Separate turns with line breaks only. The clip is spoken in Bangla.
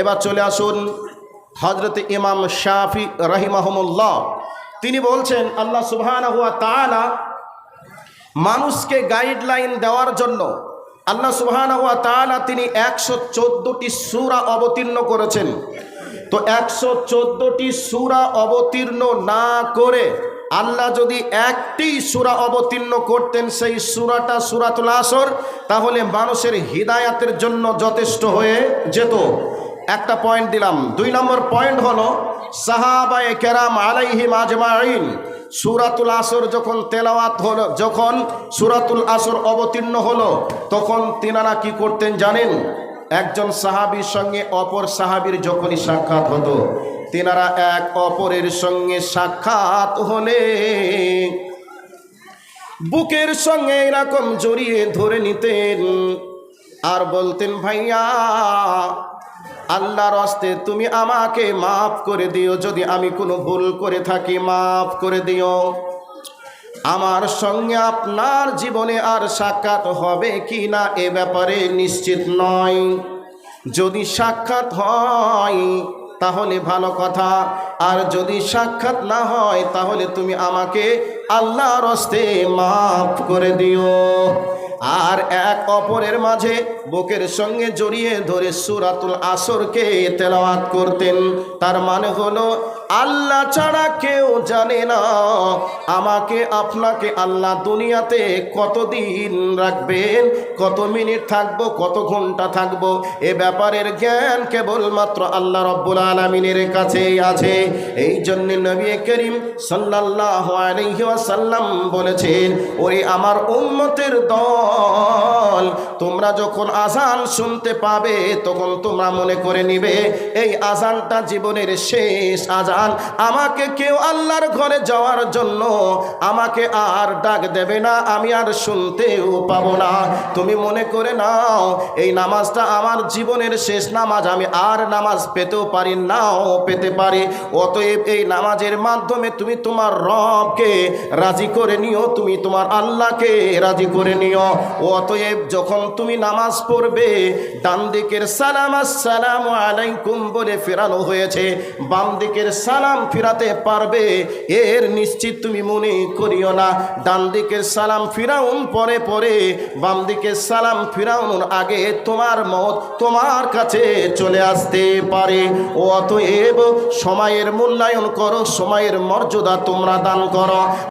এবার চলে আসুন হজরত ইমাম শাফি রাহিমাহমুল্লাহ। তিনি বলছেন, আল্লাহ সুবহান হুয়া তাআলা মানুষকে গাইডলাইন দেওয়ার জন্য আল্লাহ সুবহান হুয়া তাআলা তিনি একশো চোদ্দোটি সুরা অবতীর্ণ করেছেন। তো একশো চোদ্দোটি সুরা অবতীর্ণ না করে আল্লাহ যদি একটি সুরা অবতীর্ণ করতেন, সেই সুরাটা সুরাতুল আসর, তাহলে মানুষের হৃদায়াতের জন্য যথেষ্ট হয়ে যেত। একটা পয়েন্ট দিলাম। দুই নম্বর পয়েন্ট হলো, সাহাবায়ে কেরাম আলাইহিম আজমাইন সুরাতুল আসর যখন তেলাওয়াত হলো, যখন সুরাতুল আসর অবতীর্ণ হলো, তখন তিনারা কি করতেন জানেন? একজন সাহাবীর সঙ্গে অপর সাহাবীর যখনই সাক্ষাৎ হতো, তিনারা এক অপরের সঙ্গে সাক্ষাৎ হলে বুকের সঙ্গে এরকম জড়িয়ে ধরে নিতেন। আর বলতেন, ভাইয়া আল্লাহর হস্তে তুমি আমাকে মাফ করে দিও, যদি আমি কোনো ভুল করে থাকি, মাফ করে দিও। আমার সঙ্গে আপনার জীবনে আর সাক্ষাৎ হবে কি না এ ব্যাপারে নিশ্চিত নয়। যদি সাক্ষাৎ হয়, তাহলে ভালো কথা। আর যদি সাক্ষাৎ না হয়, তাহলে তুমি আমাকে আল্লাহর হস্তে মাফ করে দিও। আর এক অপরের মাঝে বুকের সঙ্গে জড়িয়ে ধরে সুরাতুল আসরকে তেলাওয়াত করতেন। তার মানে হলো আল্লাহ ছাড়া কেউ জানে না। আমাকে, আপনাকে আল্লাহ দুনিয়াতে কতদিন রাখবেন? কত মিনিট থাকব? কত ঘণ্টা থাকব? এ ব্যাপারের জ্ঞান কেবলমাত্র আল্লাহ রব্বুল আলমিনের কাছেই আছে। এই জন্য নবী করিম সাল্লাল্লাহু আলাইহি ওয়াসাল্লাম বলেছেন, ওরে আমার উম্মতের দল, তোমরা যখন আজান শুনতে পাবে, তখন তোমরা মনে করে নিবে, এই আজানটা জীবনের শেষ আজান আমাকে কেউ আল্লাহর ঘরে যাওয়ার জন্য আমাকে আর ডাক দেবে না, আমি আর শুনতেও পাবো না। তুমি মনে করে নাও, এই নামাজটা আমার জীবনের শেষ নামাজ, আমি আর নামাজ পেতেও পারি, নাও পেতে পারি। অতএব এই নামাজের মাধ্যমে তুমি তোমার রবকে রাজি করে নিও, তুমি তোমার আল্লাহকে রাজি করে নিও। অতএব যখন তুমি নামাজ পড়বে ডান দিকের সালাম আসসালাম আলাইকুম বলে ফেরানো হয়েছে বাম দিকের সালাম ফিরাতে পারবে, এর নিশ্চিত তুমি মনে করিও না। ডান দিকের সালাম ফিরাউন পরে পরে বাম দিকের সালাম ফিরাউন আগে তোমার মত তোমার কাছে চলে আসতে পারে। ও অতএব সময়ের মূল্যায়ন করো, সময়ের মর্যাদা তোমরা দান করো।